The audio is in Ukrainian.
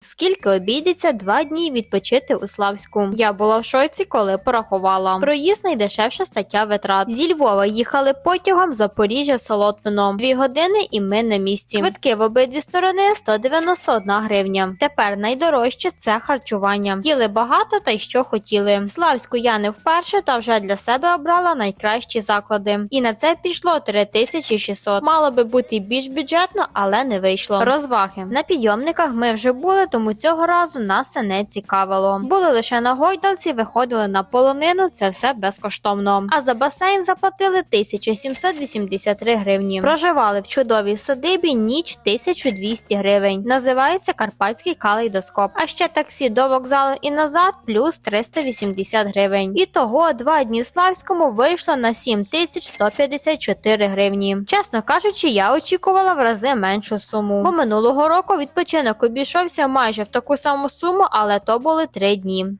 Скільки обійдеться два дні відпочити у Славську? Я була в шоці, коли порахувала. Проїзд найдешевша стаття витрат. Зі Львова їхали потягом Запоріжжя Солотвино. Дві години і ми на місці. Квитки в обидві сторони 191 гривня. Тепер найдорожче це харчування. Їли багато та й що хотіли. В Славську я не вперше та вже для себе обрала найкращі заклади. І на це пішло 3600. Мало би бути більш бюджетно, але не вийшло. Розваги на підйомниках ми вже були, тому цього разу нас це не цікавило. Були лише на гойдалці, виходили на полонину. Це все безкоштовно. А за басейн заплатили 1783 гривні. Проживали в чудовій садибі ніч 1200 гривень. Називається Карпатський калейдоскоп. А ще таксі до вокзалу і назад плюс 380 гривень. І того два дні в Славському вийшло на 7154 гривні. Чесно кажучи, я очікувала в рази меншу суму. Бо минулого року відпочинок обійшовся майже в таку саму суму, але то були три дні.